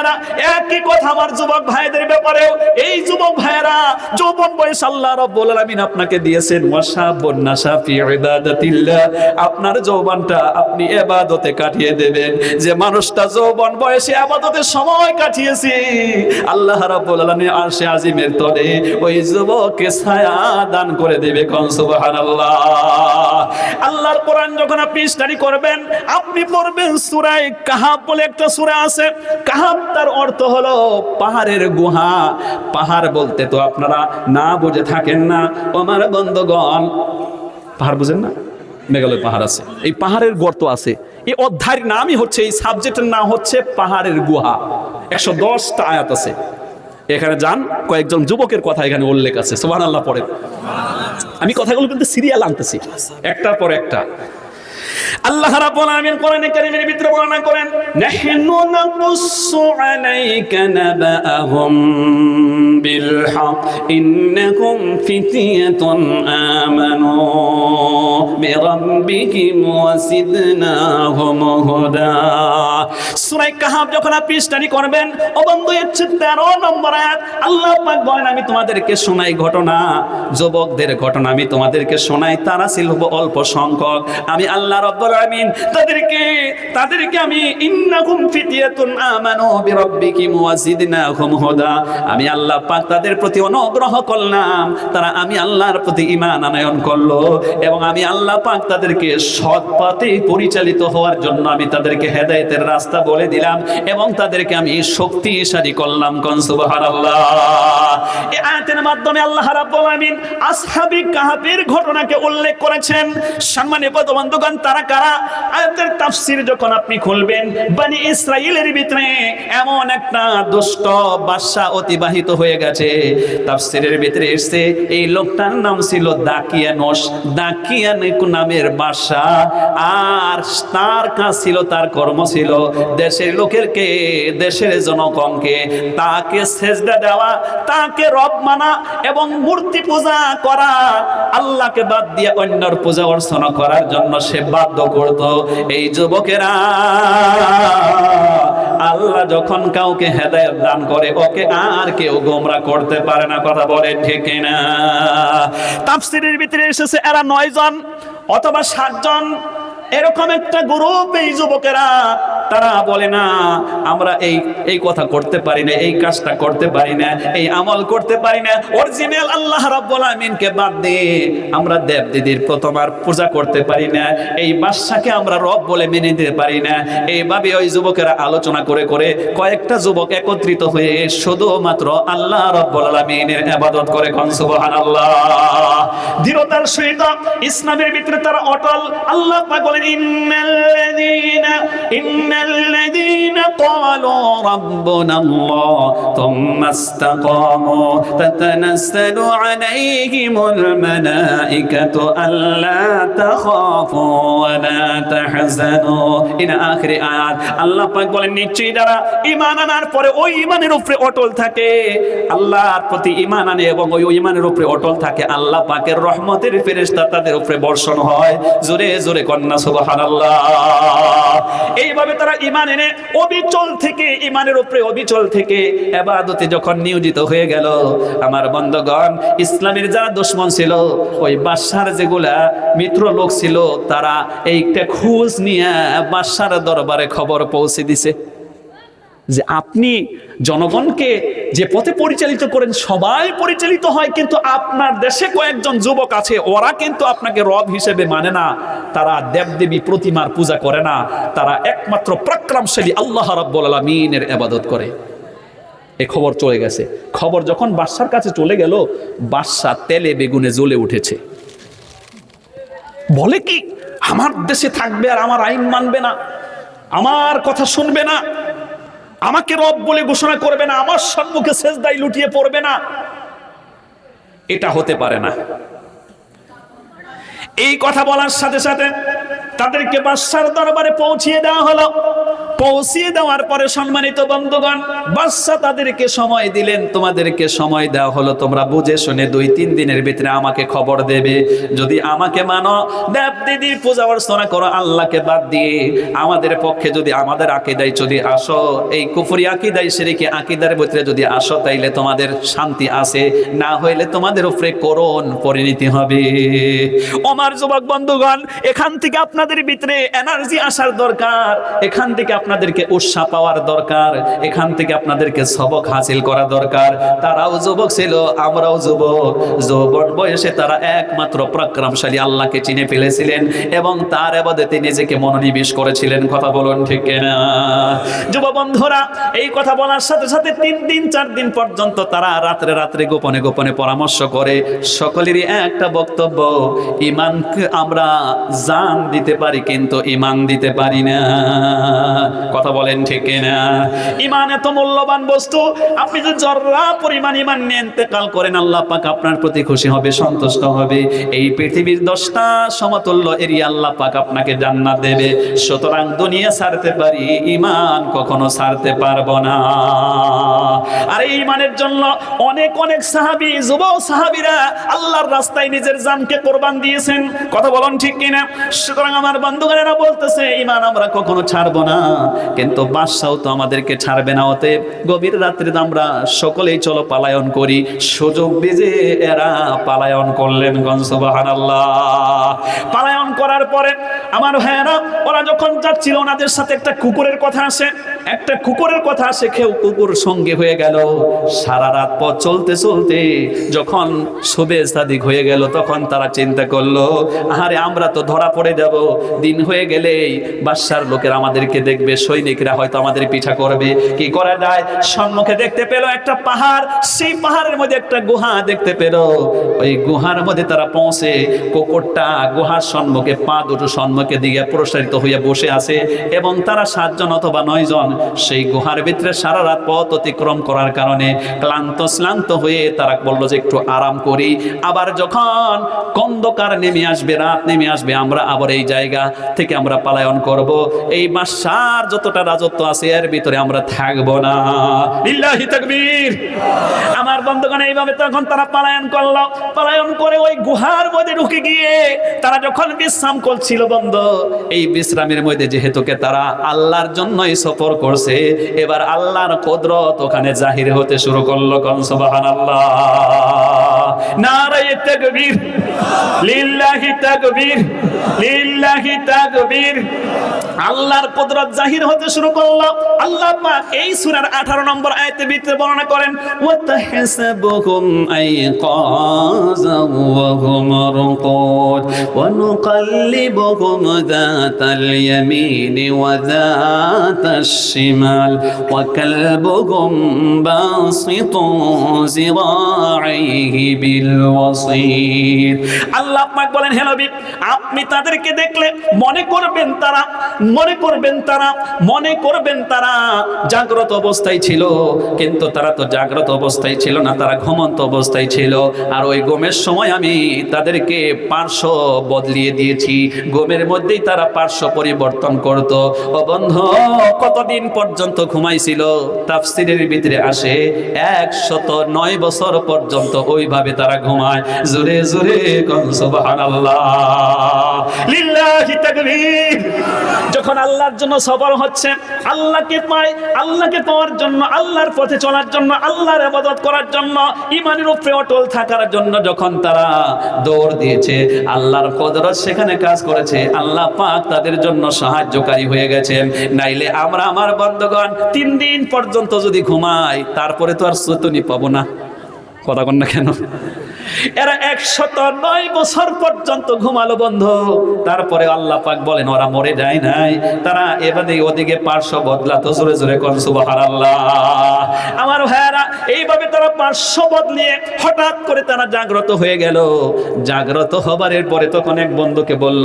ভাইয়েরা একই কথা আমার যুবক ভাইদের ব্যাপারেও এই যুবক ভাইয়েরা যৌবন বয়স আল্লাহ রাব্বুল আলামিন আপনাকে দিয়েছেন। ফি ইবাদাতিল্লাহ। আপনার যৌবনটা আপনি ইবাদতে কাটিয়ে দেবেন। যে মানুষটা যৌবন বয়সে ইবাদতে সময় কাটিয়েছে, আল্লাহ রাব্বুল আলামিন আরশে আজিমের তলে ওই যুবককে ছায়া দান করে দেবে কোন সুবহানাল্লাহ। আল্লাহর কোরআন যখন আপনি স্টাডি করবেন, আপনি পড়বেন সূরায়ে কাহাব বলে একটা সূরা আছে। কাহাব তার অর্থ হলো পাহাড়ের গুহা। পাহাড় বলতে তো আপনারা না বুঝে থাকেন না। আমার বন্ধগণ, পাহাড় বুঝেন না? মেঘালয় পাহাড় আছে। এই পাহাড়ের গর্ত আছে। এই অধ্যায়ের নামই হচ্ছে, এই সাবজেক্টের নাম হচ্ছে পাহাড়ের গুহা। একশো দশটা আয়াত আছে। এখানে যান, কয়েকজন যুবকের কথা এখানে উল্লেখ আছে। সোহান আল্লাহ পড়েন। আমি কথাগুলো কিন্তু সিরিয়াল আনতেছি। একটার পর একটা। আল্লাহ রাব্বুল আলামিন কোরআনে কারীমের ভিতরে বর্ণনা করেন, নাহনু নাকুসসু আলাইকা নাবাআহুম বিল হক ইন্নাকুম ফিতিয়াতুন আমানু বিরাব্বিহিম ওয়া জিদনাহুম হুদা। সূরা কাহাব যখন আপনি স্টাডি করবেন, ও বন্ধু হচ্ছে 13 নম্বর আয়াত, আল্লাহ পাক বলেন, আমি তোমাদেরকে শোনাই ঘটনা। যুবকদের ঘটনা আমি তোমাদেরকে শোনাই, তারা ছিল অল্প সংখ্যক। আমি আল্লাহ রব্বুল আলামিন তাদেরকে তাদেরকে আমি ইন্নাকুম ফিতিয়াতুন আমানু হুদা। আমি আল্লাহ পাক তাদের প্রতি অনুগ্রহ করলাম। তারা আমি আল্লাহর প্রতি ঈমান আনয়ন করল এবং আমি আল্লাহ পাক তাদেরকে সৎ পরিচালিত হওয়ার জন্য আমি তাদেরকে হেদায়েতের রাস্তা দিলাম এবং তাদেরকে আমি শক্তিশালী করলাম মাধ্যমে আল্লাহ কাহাবের ঘটনাকে উল্লেখ করেছেন। বন্ধুগণ, তারা কারা? আয়াতের যখন আপনি খুলবেন, বনি ভিতরে এমন একটা দুষ্ট অতিবাহিত হয়ে গেছে। ভিতরে এই লোকটার নাম ছিল নামের আর তার কাজ ছিল, তার কর্ম ছিল দেশের লোকেরকে, দেশের জনগণকে, তাকে সেজদা দেওয়া, তাকে রব মানা এবং মূর্তি পূজা করা, আল্লাহকে বাদ দিয়ে অন্যর পূজা অর্চনা করার জন্য সে বাধ্য করত এই যুবকেরা, আল্লাহ যখন কাউকে হেদায়ত দান করে, ওকে আর কেউ গোমরা করতে পারে না, কথা বলে ঠিক না তাফসিরের ভিতরে এসেছে, এরা নয় জন অথবা সাতজন, এরকম একটা গ্রুপ এই যুবকেরা। তারা বলে, না, আমরা এই এই কথা করতে পারি না, এই কাজটা করতে পারি না, এই আমল করতে পারি না। অরিজিনাল আল্লাহ রাব্বুল আমিনকে বাদ দিয়ে আমরা দেব দিদির প্রথমার পূজা করতে পারি না, এই বাদশাকে আমরা রব বলে মেনে নিতে পারি না। এইভাবে ওই যুবকেরা আলোচনা করে করে কয়েকটা যুবক একত্রিত হয়ে শুধুমাত্র আল্লাহ রাব্বুল আলামিনের ইবাদত করে কোন, সুবহানাল্লাহ। দৃঢ়তার সহিত ইসলামের ভিতরে তারা অটল। আল্লাহ পাক বলেন, ইন্নাল্লাযীনা ইন্নাল্লাযীনা ক্বালু রাব্বুনাল্লাহ থুম্মা ইসতাকামু তাতানাসসালু আলাইহিমুল মালাইকাতু আল্লা তাখাফু ওয়া লা তাহজানু ইলা আখিরি আয়াত আল্লাহ পাক বলেন, নিশ্চয়ই যারা ঈমান আনার পরে ওই ঈমানের উপরে অটল থাকে, আল্লাহর প্রতি ঈমান আনে এবং ওই ঈমানের উপরে অটল থাকে, আল্লাহ পাকের রহমতের ফেরেশতা তাদের উপরে বর্ষণ হয়। জোরে জোরে কন্যা, সুবহানাল্লাহ। এইভাবে তারা ঈমান এনে অবিচল থেকে ঈমানের উপরে অবিচল থেকে এবাদতে যখন নিয়োজিত হয়ে গেল, আমার বন্ধগণ, ইসলামের যারা দুশ্মন ছিল, ওই বাদশার যেগুলা মিত্র লোক ছিল, তারা এইটা খোঁজ নিয়ে বাদশার দরবারে খবর পৌঁছে দিছে যে আপনি জনগণকে যে পথে পরিচালিত করেন সবাই পরিচালিত হয়, কিন্তু আপনার দেশে কয়েকজন যুবক আছে, ওরা কিন্তু আপনাকে রব হিসেবে মানে না। তারা দেবদেবী প্রতিমার পূজা করে না, তারা একমাত্র প্রক্রমশালী আল্লাহ রাব্বুল আলামিনের ইবাদত করে। এ খবর চলে গেছে। খবর যখন বাদশার কাছে চলে গেল বাদশা তেলে বেগুনে জ্বলে উঠেছে। বলে কি, আমার দেশে থাকবে আর আমার আইন মানবে না, আমার কথা শুনবে না আমাকে রব বলে ঘোষণা করবে না, আমার সম্মুখে শেষদাই লুটিয়ে পড়বে না। এটা হতে পারে না। এই কথা বলার সাথে সাথে তাদেরকে বাদশার দরবারে পৌঁছিয়ে দেওয়া হলো। পৌঁছিয়ে দেওয়ার পরে সম্মানিত বন্ধুগণ, বাদশা তাদেরকে সময় দিলেন, তোমাদেরকে সময় দেওয়া হলো, তোমরা বুঝে শুনে দুই, তিন দিনের ভিতরে আমাকে খবর দেবে। যদি আমাকে মানো দেব দিদির পূজা অর্চনা করো, আল্লাহকে বাদ দিয়ে। আমাদের পক্ষে যদি আমাদের আকিদায় যদি আসো, এই কুফরি আকিদায়, সেরেকে আকিদার ভিতরে যদি আসো, তাইলে তোমাদের শান্তি আছে। না হইলে তোমাদের উপরে করুণ পরিণতি হবে। আমার যুবক বন্ধুগণ, এখান থেকে আপনাদের ভিতরে এনার্জি আসার দরকার। এখান থেকে আপনাদেরকে উৎসাহ পাওয়ার দরকার, এখান থেকে আপনাদেরকে সবক হাসিল করা দরকার। তারাও যুবক ছিল, আমরাও যুবক। যৌবন বয়সে তারা একমাত্র প্রক্রমশালী আল্লাহকে চিনে ফেলেছিলেন এবং তার এবাদতে নিজেকে মনোনিবেশ করেছিলেন। কথা বলুন ঠিক না যুব বন্ধুরা, এই কথা বলার সাথে সাথে তিন দিন, চার দিন পর্যন্ত তারা রাত্রে রাত্রে গোপনে গোপনে পরামর্শ করে। সকলেরই একটা বক্তব্য, ইমানকে আমরা জান দিতে পারি, কিন্তু ইমান দিতে পারি না। কথা বলেন ঠিক না ইমান এত মূল্যবান বস্তু, আপনি যে জর্রা পরিমাণ ইমান নিয়ে ইন্তেকাল করেন, আল্লাহ পাক আপনার প্রতি খুশি হবে, সন্তুষ্ট হবে। এই পৃথিবীর দশটা সমতুল্য এরিয়া আল্লাহ পাক আপনাকে জান্নাত দেবে। সুতরাং দুনিয়া ছাড়তে পারি, ইমান কখনো ছাড়তে পারব না। আর এই ইমানের জন্য অনেক অনেক সাহাবী যুব সাহাবীরা আল্লাহর রাস্তায় নিজের জানকে কোরবান দিয়েছেন। কথা বলুন ঠিক কিনা? সুতরাং আমার বন্ধুগণেরা বলতেছে, ইমান আমরা কখনো ছাড়বো না। কিন্তু বাদশাও তো আমাদেরকে ছাড়বে না ওতে গভীর রাত্রে আমরা সকলেই চলো পালায়ন করি। সুযোগ বেজে এরা পালায়ন করলেন গনসবাহান আল্লাহ পালায়ন করার পরে আমার ভাইয়েরা, ওরা যখন যাচ্ছিল, ওনাদের সাথে একটা কুকুরের কথা আসে একটা কুকুরের কথা কেউ কুকুর সঙ্গে হয়ে গেল। সারা রাত পথ চলতে চলতে যখন শুভে সাদিক হয়ে গেল, তখন তারা চিন্তা করল আরে আমরা তো ধরা পড়ে যাব। দিন হয়ে গেলেই বাদশার লোকেরা আমাদেরকে দেখবে, সৈনিকরা হয়তো আমাদের পিঠা করবে। কি করা যায়? সম্মুখে দেখতে পেল একটা পাহাড়, সেই পাহাড়ের মধ্যে একটা গুহা দেখতে পেল। ওই গুহার মধ্যে তারা পৌঁছে কুকুরটা গুহার সম্মুখে, পা দুটো সম্মুখে দিয়ে প্রসারিত হয়ে বসে আছে এবং তারা সাতজন অথবা নয় জন সেই গুহার ভিতরে সারা রাত পথ অতিক্রম করার কারণে ক্লান্ত, শ্লান্ত হয়ে তারা বলল যে একটু আরাম করি। আবার যখন কন্দকার নেমে আসবে, রাত নেমে আসবে, আমরা আবার এই জায়গা থেকে আমরা পালায়ন করব। এই বাসার যতটা রাজত্ব আছে, এর ভিতরে আমরা থাকব না। আমার বন্ধুগণ, এইভাবে তখন তারা পালায়ন করল। পালায়ন করে ওই গুহার মধ্যে ঢুকে গিয়ে তারা যখন বিশ্রাম করছিল, বন্ধ, এই বিশ্রামের মধ্যে যেহেতুকে তারা আল্লাহর জন্যই সফর করছে। এবার আল্লাহর কদরত ওখানে জাহির হতে শুরু করল কনসবাহান সুবহানাল্লাহ। নারায়ে তাকবীর। লিল্লাহি তাকবীর লিল্লাহি তাকবীর। আল্লাহর কুদরত জাহির হতে শুরু করল। আল্লাহ পাক এই সূরার 18 নম্বর আয়াতে ভিতরে বর্ণনা করেন ওয়া তাহসাবুহুম আইকাযা ওয়া হুম রুকুদ ওয়া নুকাল্লিবুহুম যাতাল ইয়ামিন ওয়া যাতাশ শিমাল, ওয়া কালবুহুম বাসিতুন যিরাইহি আপনি তাদেরকে দেখলে মনে করবেন তারা, মনে করবেন তারা, মনে করবেন তারা জাগ্রত অবস্থায় ছিল। কিন্তু তারা তো জাগ্রত অবস্থায় ছিল না, তারা ঘুমন্ত অবস্থায় ছিল। আর ওই ঘুমের সময় আমি তাদেরকে পার্শ্ব বদলিয়ে দিয়েছি। ঘুমের মধ্যেই তারা পার্শ্ব পরিবর্তন করত। ও বন্ধ, কতদিন পর্যন্ত ঘুমাইছিল? তাফসিরের ভিতরে আসে, একশত নয় বছর পর্যন্ত ওইভাবে তারা ঘুমায়। জোরে জোরে যখন আল্লাহর জন্য সফর হচ্ছে, আল্লাহকে পায়, আল্লাহকে পাওয়ার জন্য, আল্লাহর পথে চলার জন্য, আল্লাহর ইবাদত করার জন্য ইমানের উপরে অটল থাকার জন্য যখন তারা দৌড় দিয়েছে, আল্লাহর কদরত সেখানে কাজ করেছে, আল্লাহ পাক তাদের জন্য সাহায্যকারী হয়ে গেছেন নাইলে আমরা, আমার বন্ধগণ, তিন দিন পর্যন্ত যদি ঘুমাই, তারপরে তো আর সুতনি পাবো না। কথা কন না কেন? এরা একশত নয় বছর পর্যন্ত ঘুমালো বন্ধ। তারপরে আল্লাহ পাক বলেন, ওরা মরে যায় নাই। তারা এবারে ওদিকে পার্শ্ব বদলাতো জোরে জোরে কর সুবাহার আল্লাহ আমার ভাইয়ারা, এইভাবে তারা পার্শ্ব বদলিয়ে হঠাৎ করে তারা জাগ্রত হয়ে গেল। জাগ্রত হবার পরে তখন এক বন্ধুকে বলল,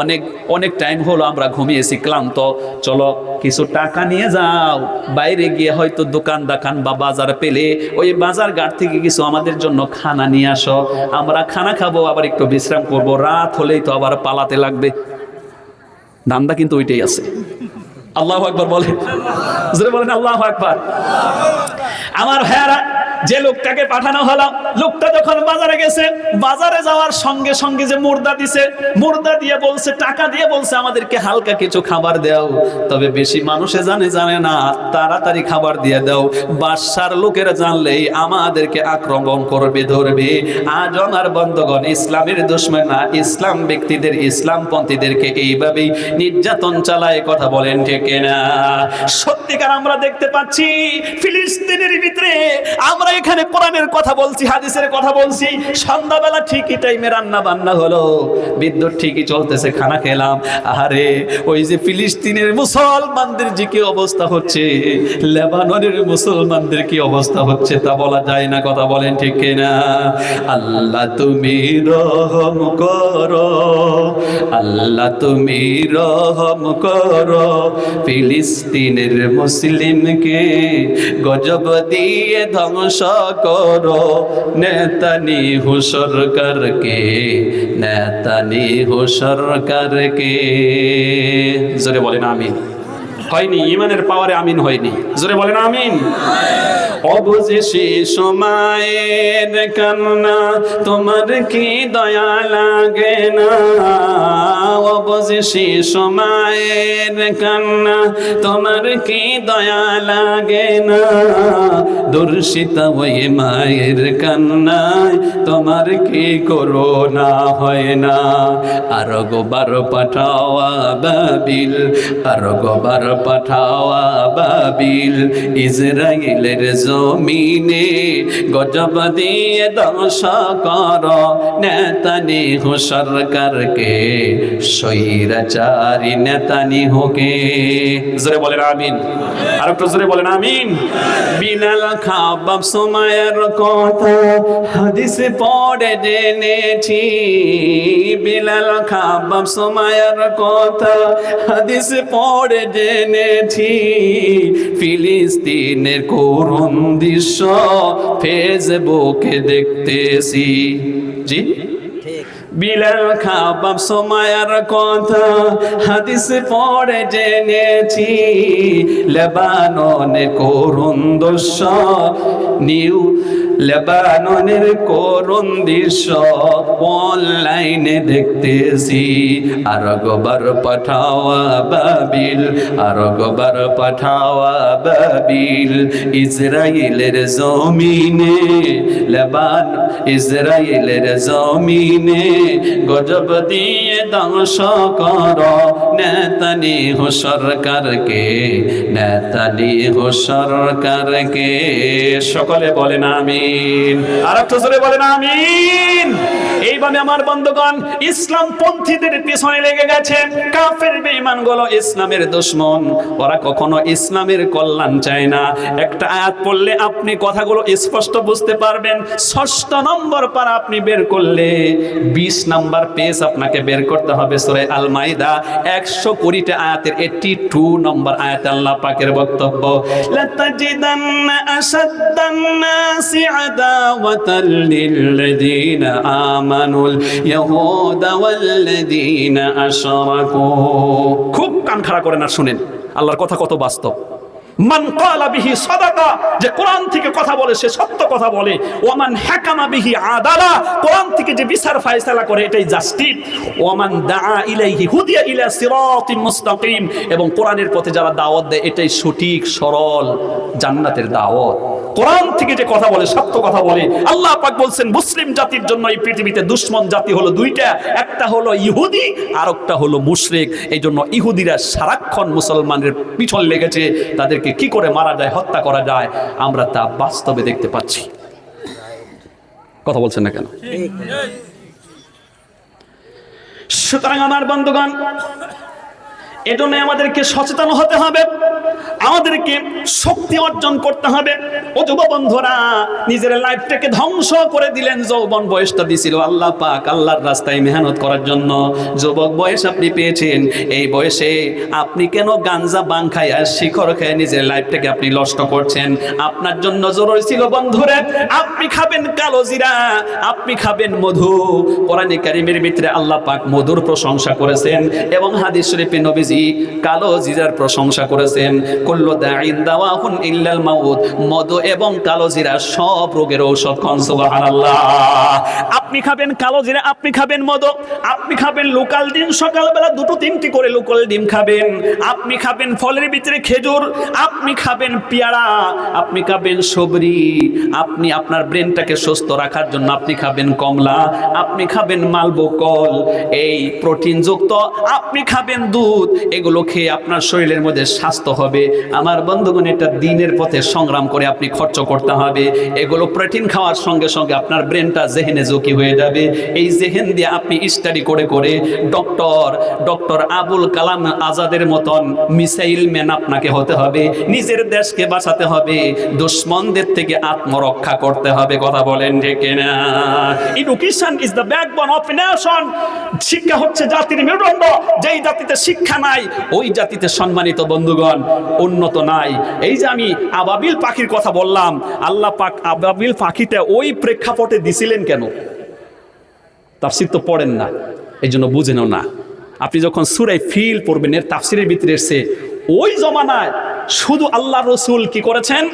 অনেক অনেক টাইম হলো আমরা ঘুমিয়েছি, ক্লান্ত। চলো, কিছু টাকা নিয়ে যাও। বাইরে গিয়ে হয়তো দোকান দাকান বা বাজার পেলে ওই বাজার ঘাট থেকে কিছু আমাদের জন্য খানা নিয়ে আসো। আমরা খানা খাব, আবার একটু বিশ্রাম করব। রাত হলেই তো আবার পালাতে লাগবে। ধান্দা কিন্তু ওইটাই আছে। আল্লাহ একবার জোরে বলেন, আল্লাহ একবার আমার ভাইয়ারা, যে লোকটাকে পাঠানো হলো লোকটা যখন বাজারে গেছে, বাজারে যাওয়ার সঙ্গে সঙ্গে যে মুর্দা দিছে, মুর্দা দিয়ে বলছে, টাকা দিয়ে বলছে, আমাদেরকে হালকা কিছু খাবার দাও। তবে বেশি মানুষে জানে জানে না, তাড়াতাড়ি খাবার দিয়ে দাও। বাদশার লোকেরা জানলেই আমাদেরকে আক্রমণ করবে, ধরবে। আজ আমার বন্ধগণ, ইসলামের দুশ্মন না, ইসলাম ব্যক্তিদের, ইসলামপন্থীদেরকে এইভাবেই নির্যাতন চালায় কথা বলেন, ঠিক না সত্যিকার আমরা দেখতে পাচ্ছি, ফিলিস্তিনের ভিতরে আমরা এখানে কোরআনের কথা বলছি হাদিসের কথা বলছি, সন্ধ্যাবেলা ঠিকই টাইমে রান্না বান্না হলো। বিদ্যুৎ ঠিকই চলতেছে, খানা খেলাম। আরে ওই যে ফিলিস্তিনের মুসলমানদের যে কি অবস্থা হচ্ছে, লেবাননের মুসলমানদের কি অবস্থা হচ্ছে তা বলা যায় না, কথা বলেন ঠিক না আল্লাহ তুমি রহম করো, আল্লাহ তুমি রহম করো, ফিলিস্তিনের মুসলিমকে গজব দিয়ে ধ্বংস করো। নেতানি হু সরকারকে নেতানি হু সরকারকে জোরে বলেন আমিন। হয়নি, ইমানের পাওয়ারে আমিন হয়নি। জোরে বলেন আমিন। অবশেষে সময়ের কান্না, তোমার কি দয়া লাগে না? অবশেষে সময়ের কান্না, তোমার কি দয়া লাগে না? দর্শিত ওই মায়ের কান্নায় তোমার কি করো না হয় না? আর গোবার পাঠাওয়া বাবিল, আর গোবার পাঠাওয়া বাবিল ইসরায়েলের জমিনে গজব দিয়ে দশ কর। নেতানি হো সরকারকে, স্বৈরাচারী নেতানি হোকে জোরে বলেন আমিন। আর একটু জোরে বলেন আমিন। বিলাল খাবাব সময়ের কথা হাদিসে পড়ে জেনেছি। বিলাল খাবাব সময়ের কথা হাদিসে পড়ে জেনেছি ফিলিস্তিনের করুণ দৃশ্য ফেসবুকে দেখতেছি। জি? বিলাল খাবাব সময়ের কথা হাদিস পড়ে জেনেছি। লেবাননে করুণ দৃশ্য নিউ লেবাননের করুণ দৃশ্য অনলাইনে দেখতেছি। আর গোবার পাঠাওয়া বাবিল আর গোবার পাঠাওয়া বাবিল। ইসরায়েলের জমিনে, লেবান ইসরায়েলের জমিনে গজব দিয়ে ধ্বংস কর। নেতানি হো সরকারকে, নেতানি হো সরকারকে। সকলে বলেন আমিন। আর একটু জোরে বলেন আমিন। এইভাবে আমার বন্ধুগণ ইসলাম পন্থীদের পিছনে লেগে গেছে। কাফের বেঈমানগুলো ইসলামের দুশ্মন। ওরা কখনো ইসলামের কল্যাণ চায় না। একটা আয়াত পড়লে আপনি কথাগুলো স্পষ্ট বুঝতে পারবেন। ষষ্ঠ নম্বর পার আপনি বের করলে বিশ নাম্বার পেজ আপনাকে বের করতে হবে সূরা আল মাইদা একশো কুড়িটা আয়াতের এইটি টু নম্বর আয়াত আল্লাহ পাকের বক্তব্য আদাওয়াতাল লিল্লাযীনা আমানুল ইয়াহুদা ওয়াল্লাযীনা আশরাকু খুব কান খাড়া করেন আর শুনেন, আল্লাহর কথা কত মান কালা বিহি সাদাকা, যে কোরআন থেকে কথা বলে, সে সত্য কথা বলে। কোরআন থেকে যে করে, এটাই মুস্তাকিম, এবং পথে যারা দাওয়াত দেয়, এটাই সঠিক, সরল, জান্নাতের দাওয়াত। থেকে যে কথা বলে, সত্য কথা বলে, আল্লাহ পাক বলছেন, মুসলিম জাতির জন্য এই পৃথিবীতে দুশ্মন জাতি হলো দুইটা, একটা হলো ইহুদি আর একটা হলো মুশরিক। এই জন্য ইহুদিরা সারাক্ষণ মুসলমানের পিছন লেগেছে তাদেরকে কি করে মারা যায়, হত্যা করা যায়, আমরা তা বাস্তবে দেখতে পাচ্ছি। কথা বলছেন না কেন? সুতরাং আমার বন্ধুগণ এজন্য আমাদেরকে সচেতন হতে হবে, আমাদেরকে শক্তি অর্জন করতে হবে। ও যুব বন্ধুরা নিজের লাইফটাকে ধ্বংস করে দিলেন যৌবন বয়সটা দিছিল আল্লাহ পাক, আল্লাহর রাস্তায় মেহনত করার জন্য। যুবক বয়স আপনি পেয়েছেন, এই বয়সে আপনি কেন গাঞ্জা বাং খাই আর শিখর খেয়ে নিজের লাইফটাকে আপনি নষ্ট করছেন? আপনার জন্য জরুরি ছিল বন্ধুরা, আপনি খাবেন কালো জিরা, আপনি খাবেন মধু। কোরআনে কারিমের ভিতরে আল্লাহ পাক মধুর প্রশংসা করেছেন এবং হাদিস শরীফে নবীজি নবীজি কালো জিরার প্রশংসা করেছেন। কুল্লু দাইন ইল্লাল মাউত। মধু এবং কালো জিরা সব রোগের ঔষধ খান আপনি খাবেন কালো জিরা, আপনি খাবেন মধু আপনি খাবেন লোকাল ডিম, সকালবেলা দুটো তিনটি করে লোকাল ডিম খাবেন। আপনি খাবেন ফলের ভিতরে খেজুর, আপনি খাবেন পেয়ারা, আপনি খাবেন সবরি। আপনি আপনার ব্রেনটাকে সুস্থ রাখার জন্য আপনি খাবেন কমলা, আপনি খাবেন মালবোকল এই প্রোটিনযুক্ত, আপনি খাবেন দুধ। এগুলো খেয়ে আপনার শরীরের মধ্যে স্বাস্থ্য হবে। আমার বন্ধুগণ, এটা দিনের পথে সংগ্রাম করে আপনি খরচ করতে হবে। এগুলো প্রোটিন খাওয়ার সঙ্গে সঙ্গে আপনার ব্রেনটা জেহেনে ঝুঁকি হয়ে যাবে। এই জেহেন দিয়ে আপনি স্টাডি করে করে ডক্টর ডক্টর আবুল কালাম আজাদের মতন মিসাইল ম্যান আপনাকে হতে হবে। নিজের দেশকে বাঁচাতে হবে। দুশ্মনদের থেকে আত্মরক্ষা করতে হবে। কথা বলেন ঠিক না education is the backbone of nation শিক্ষা হচ্ছে জাতির মেরুদণ্ড। যেই জাতিতে শিক্ষা নাই ওই জাতিতে সম্মানিত বন্ধুগণ, উন্নত নাই। এই যে আমি আবাবিল পাখির কথা বললাম, আল্লাহ পাক আবাবিল পাখিটা ওই প্রেক্ষাপটে দিছিলেন কেন? তাফসির তো পড়েন না এই জন্য বুঝেনও না। আপনি যখন সুরাই ফিল পড়বেন, এর তাফসিরের ভিতরে এসে ওই জমানায় শুধু আল্লাহ রসুল কি করেছেন?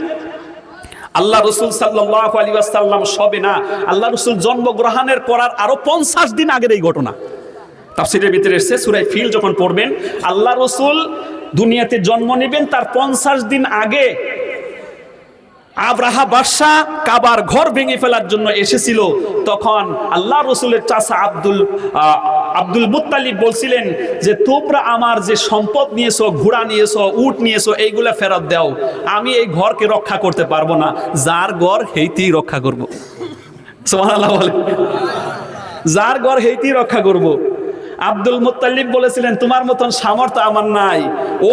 আল্লাহ রসুল সাল্লাহ আলী আসাল্লাম সবে না, আল্লাহ রসুল জন্মগ্রহণের করার আরও পঞ্চাশ দিন আগের এই ঘটনা। তাফসিরের ভিতরে এসে সুরাই ফিল যখন পড়বেন, আল্লাহ রসুল দুনিয়াতে জন্ম নেবেন, তার পঞ্চাশ দিন আগে আব্রাহা বাদশাহ কাবার ঘর ভেঙে ফেলার জন্য এসেছিল। তখন আল্লাহ রসুলের চাষা আব্দুল আব্দুল মুত্তালিব বলছিলেন যে, তোমরা আমার যে সম্পদ নিয়েছো, ঘোড়া নিয়েছো, উট নিয়েছো, এইগুলা ফেরত দাও। আমি এই ঘরকে রক্ষা করতে পারব না। যার ঘর হেইতেই রক্ষা করব। সুবহানাল্লাহ বলে। যার ঘর হেইতেই রক্ষা করব। আব্দুল মুত্তালিব বলেছিলেন, তোমার মতন সামর্থ্য আমার নাই।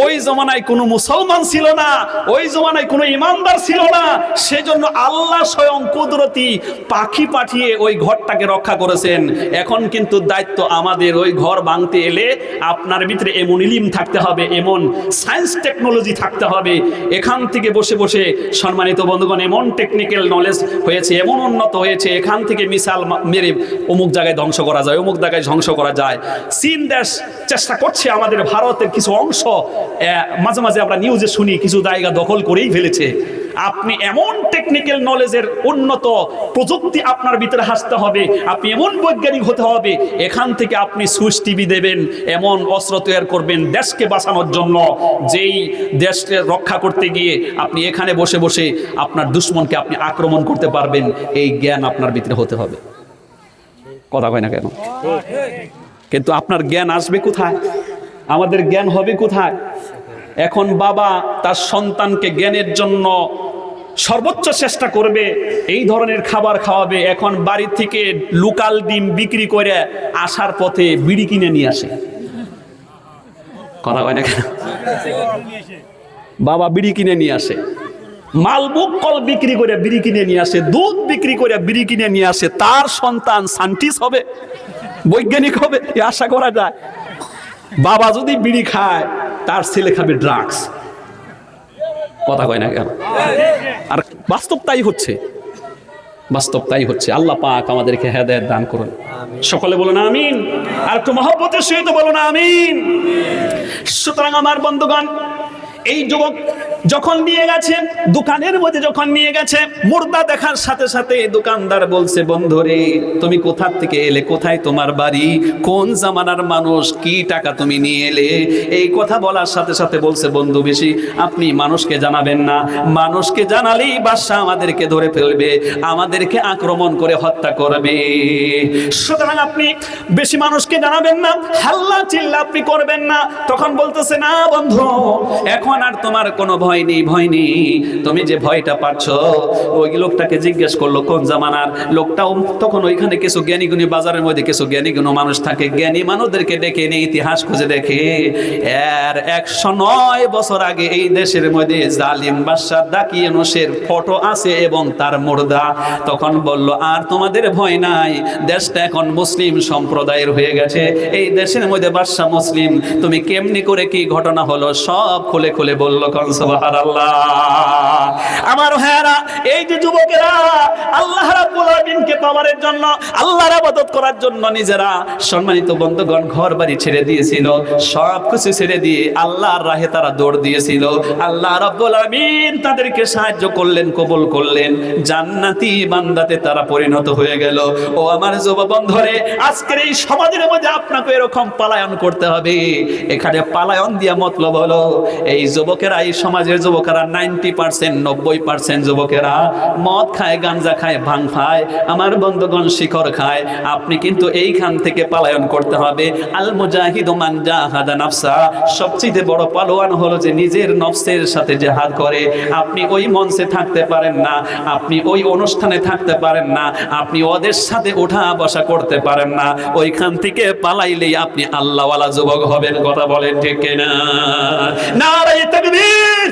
ওই জমানায় কোনো মুসলমান ছিল না, ওই জমানায় কোনো ইমানদার ছিল না। সেজন্য আল্লাহ স্বয়ং কুদরতি পাখি পাঠিয়ে ওই ঘরটাকে রক্ষা করেছেন। এখন কিন্তু দায়িত্ব আমাদের, ওই ঘর ভাঙতে এলে আপনার ভিতরে এমন ইলিম থাকতে হবে, এমন সায়েন্স টেকনোলজি থাকতে হবে। এখান থেকে বসে বসে, সম্মানিত বন্ধুগণ, এমন টেকনিক্যাল নলেজ হয়েছে, এমন উন্নত হয়েছে। এখান থেকে মিসাল মেরে অমুক জায়গায় ধ্বংস করা যায়, অমুক জায়গায় ধ্বংস করা যায়। চীন দেশ চেষ্টা করছে আমাদের ভারতের কিছু অংশ মাঝে মাঝে আমরা নিউজে শুনি, কিছু জায়গা দখল করেই ফেলেছে। আপনি এমন টেকনিক্যাল নলেজের উন্নত প্রযুক্তি আপনার ভিতরে হাসতে হবে, আপনি এমন বৈজ্ঞানিক হতে হবে, এখান থেকে আপনি সুইচ টিভি দেবেন, এমন অস্ত্র তৈরি করবেন দেশকে বাঁচানোর জন্য, যেই দেশকে রক্ষা করতে গিয়ে আপনি এখানে বসে বসে আপনার দুশ্মনকে আপনি আক্রমণ করতে পারবেন, এই জ্ঞান আপনার ভিতরে হতে হবে। কথা কয় না কেন? কিন্তু আপনার জ্ঞান আসবে কোথায়? আমাদের জ্ঞান হবে কোথায়? এখন বাবা তার সন্তানকে জ্ঞানের জন্য সর্বোচ্চ চেষ্টা করবে, এই ধরনের খাবার খাওয়াবে, এখন বাড়ি থেকে লোকাল ডিম বিক্রি করে আসার পথে বিড়ি কিনে নিয়ে আসে। কথা কয় না কেন? বাবা বিড়ি কিনে নিয়ে আসে। মালবুক কল বিক্রি করে বিড়ি কিনে নিয়ে আসে, দুধ বিক্রি করে বিড়ি কিনে নিয়ে আসে, তার সন্তান সায়েন্টিস্ট হবে। বৈজ্ঞানিক হবে, এ আশা করা যায়। বাবা যদি বিড়ি খায়, তার ছেলে খাবে ড্রাগস কথা কয় না কেন? আর বাস্তব তাই হচ্ছে। বাস্তব তাই হচ্ছে। আল্লাহ পাক আমাদেরকে হেদায়ত দান করুন। সকলে বলো না আমিন। আর একটু মহব্বতের সহিত বলো না আমিন। সুতরাং আমার বন্ধুগণ, এই যুবক যখন নিয়ে গেছে, দোকানের মধ্যে যখন নিয়ে গেছে, মুর্দা দেখার সাথে সাথে দোকানদার বলছে, বন্ধুরে, তুমি কোথা থেকে এলে? কোথায় তোমার বাড়ি? কোন জামানার মানুষ? কি টাকা তুমি নিয়ে এলে? এই কথা বলার সাথে সাথে বলছে, বন্ধু বেশি, আপনি মানুষকে জানাবেন না। মানুষকে জানালেই বাদশাহ আমাদেরকে ধরে ফেলবে, আমাদেরকে আক্রমণ করে হত্যা করবে। সুতরাং আপনি বেশি মানুষকে জানাবেন না, হাল্লা চিল্লা আপনি করবেন না। তখন বলতেছে, না বন্ধু, এখন আর তোমার কোনো ভয় নেই ভয় নেই। তুমি যে ভয়টা পাচ্ছ, ওই লোকটাকে জিজ্ঞেস করল, কোন জামানার লোকটাও তখন ওইখানে কিছু জ্ঞানী গুণী বাজারের মধ্যে কিছু জ্ঞানী গুণ মানুষ থাকে। জ্ঞানী মানুষদেরকে ডেকে এনে ইতিহাস খুঁজে দেখে। এর একশো নয় বছর আগে এই দেশের মধ্যে জালিম বাদশাহ দাকিয়ানুসের ফটো আছে এবং তার মুর্দা। তখন বলল, আর তোমাদের ভয় নাই, দেশটা এখন মুসলিম সম্প্রদায়ের হয়ে গেছে। এই দেশের মধ্যে বাদশাহ মুসলিম। তুমি কেমনি করে কি ঘটনা হলো? সব খুলে খুলে বলল, কনসবা আমার ভাইয়ারা, এই যে যুবকেরা, আল্লাহ জন্য, আল্লাহর করার জন্য নিজেরা সম্মানিত বন্ধুগণ ঘর বাড়ি ছেড়ে দিয়েছিল সব কিছু ছেড়ে দিয়ে আল্লাহর রাহে তারা দৌড় দিয়েছিল। আল্লাহ তাদেরকে সাহায্য করলেন, কবুল করলেন, জান্নাতি বান্দাতে তারা পরিণত হয়ে গেল। ও আমার যুব বন্ধুরে, আজকের এই সমাজের মধ্যে আপনাকে এরকম পালায়ন করতে হবে। এখানে পালায়ন দিয়া মতলব হলো, এই যুবকেরা এই সমাজের যুবকেরা নাইনটি পার্সেন্ট, নব্বই পার্সেন্ট যুবকেরা মদ খায়, গাঞ্জা খায়, ভাং খায়, আমার বন্ধুগণ শিখর খায়। আপনি কিন্তু এইখান থেকে পালায়ন করতে হবে। আল মুজাহিদ মান জাহাদা নাফসা। সবচেয়ে বড় পালোয়ান হলো যে নিজের নফসের সাথে জেহাদ করে। আপনি ওই মঞ্চে থাকতে পারেন না, আপনি ওই অনুষ্ঠানে থাকতে পারেন না, আপনি ওদের সাথে ওঠা বসা করতে পারেন না। ওইখান থেকে পালাইলেই আপনি আল্লাহওয়ালা যুবক হবেন, কথা বলেন ঠিক কিনা? নারায়ে তাকবীর!